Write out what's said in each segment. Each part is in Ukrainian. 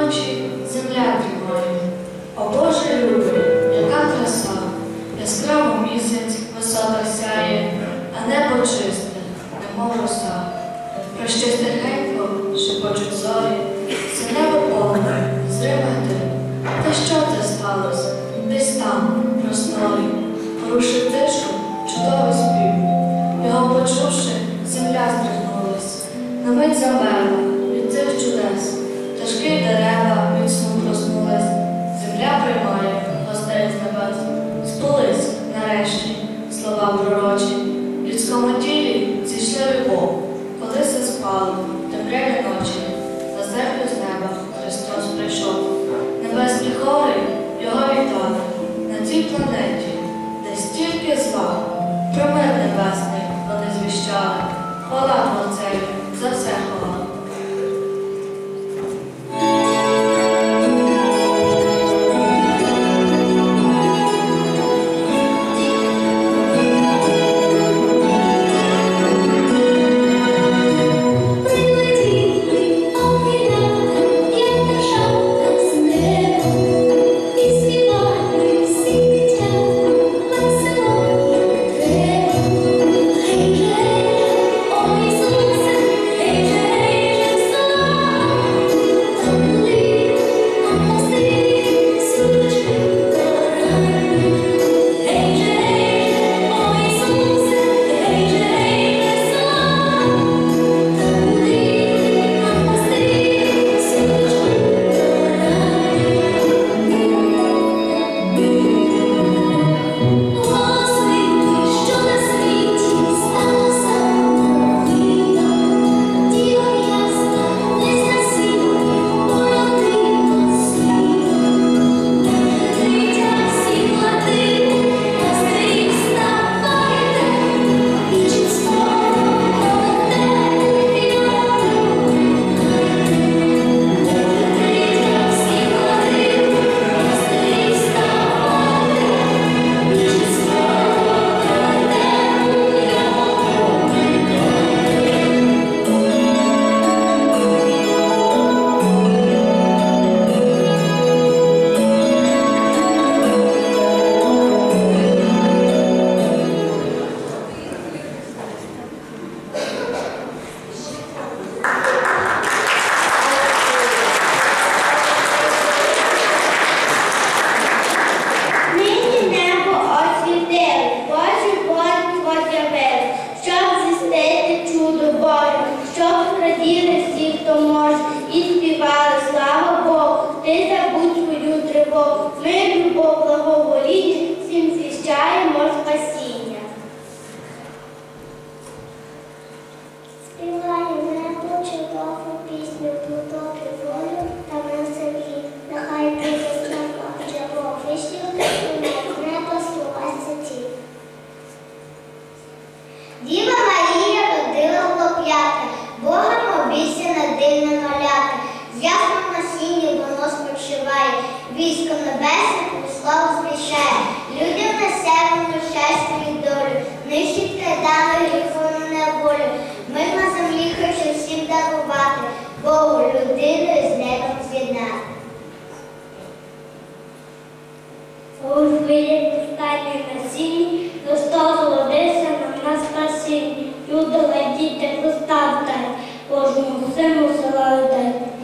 ночі земля тривоє. О Боже любий, яка краса, яскраво місяць висота сяє, а небо чисте, немов роса. Про щось тихенько шепочуть зорі. conocemos a la verdad.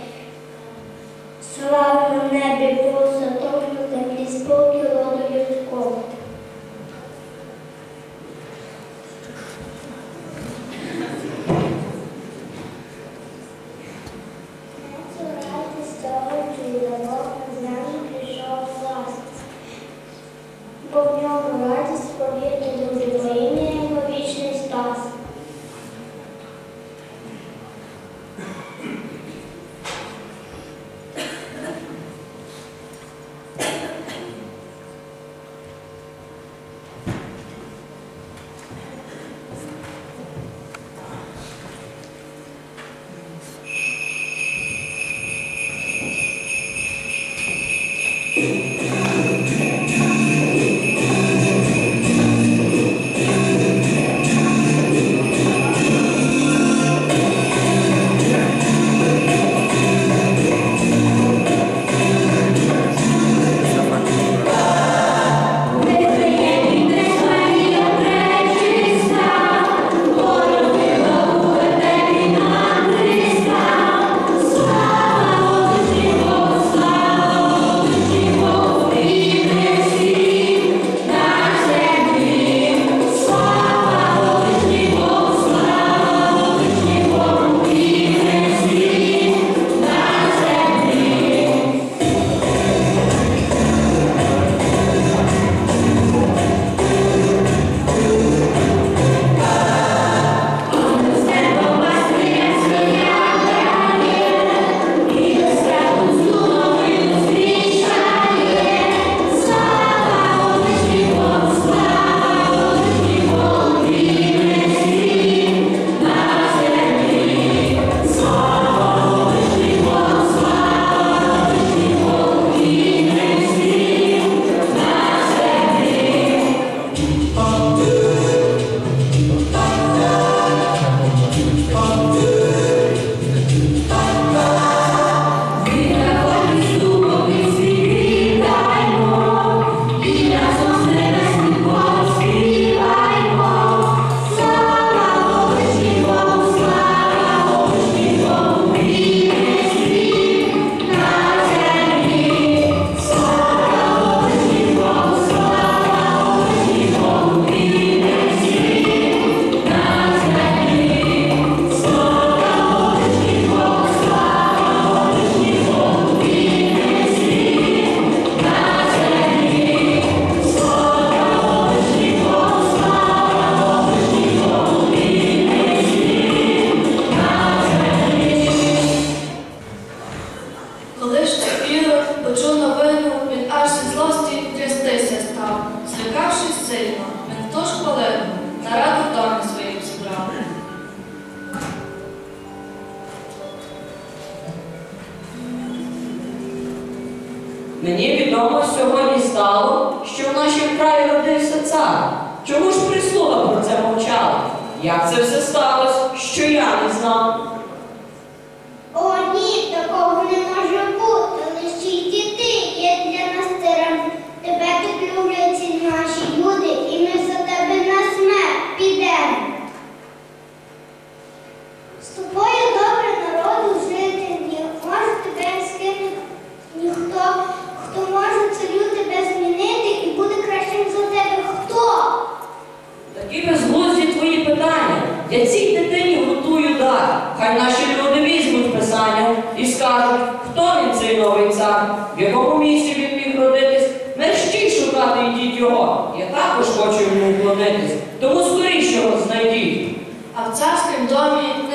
Мені відомо сьогодні стало, що в нашій краї родився цар. Чому ж прислуга про це мовчала? Як це все сталося, що я не знав?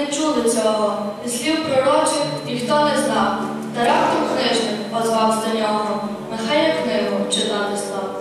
не чули цього, і слів пророчих ніхто не знав. Та раптом книжник позвав до нього, нехай я книгу читати став.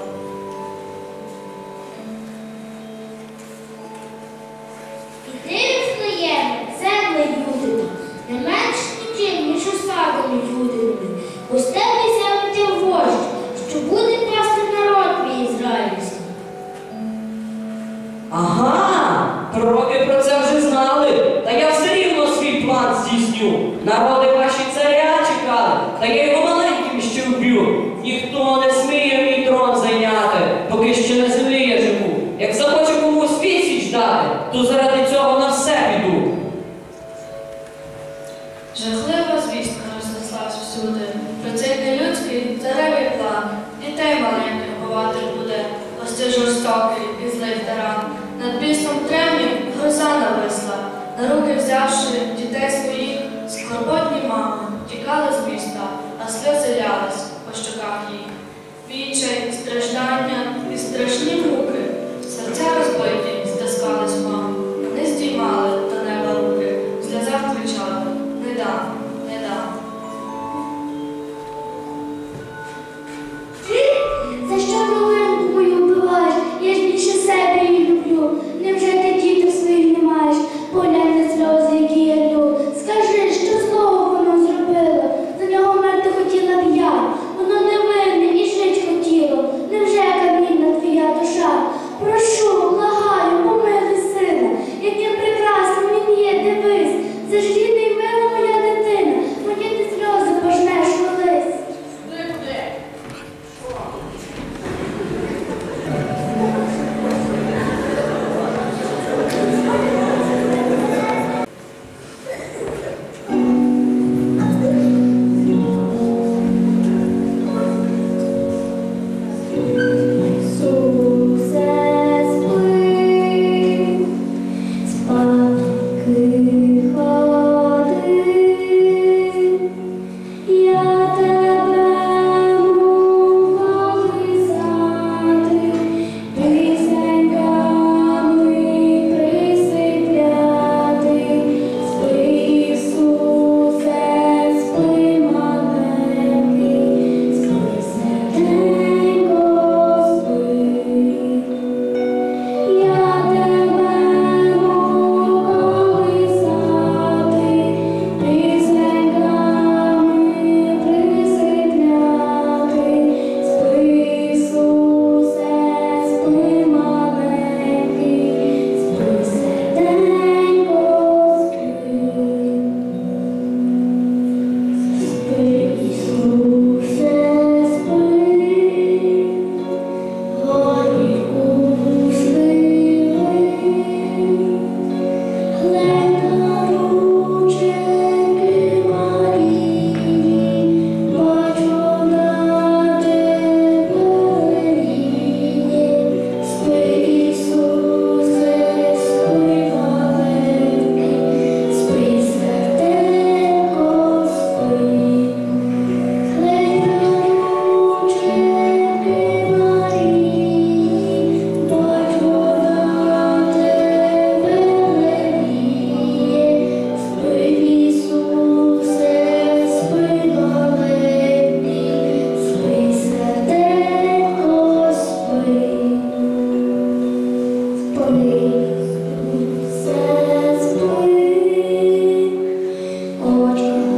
то заради цього на все піду. Жахлива звістка рознеслась всюди. Про цей нелюдський царевий план. Дітей маленьких ховати буде. ось цей жорстокий і злий таран. Над бісом темнів гроза нависла. На руки взявши дітей своїх, скорботні мами тікали з міста, а сльози лялись по щоках їх. Вічай, страждання і страшні муки, серця розбиті, стискались. Ocean.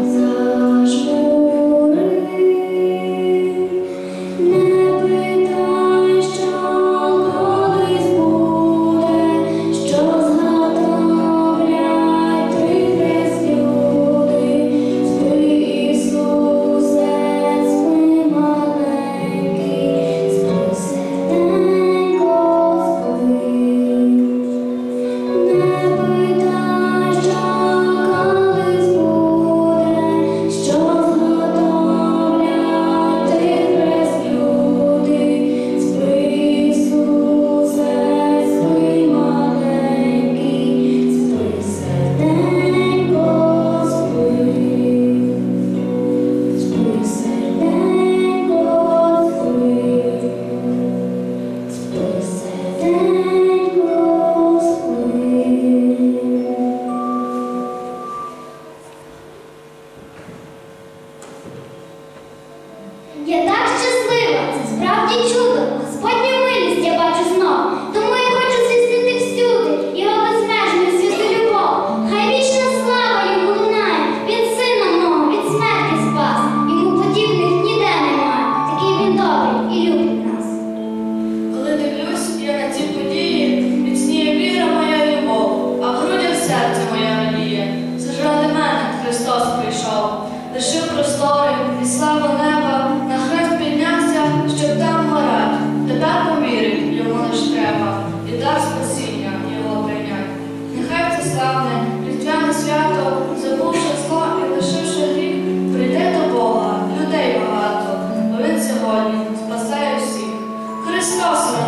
славне, різдвяне свято, забувши зло і лишивши гріх, прийде до Бога, людей багато, бо він сьогодні спасає всіх. Христос!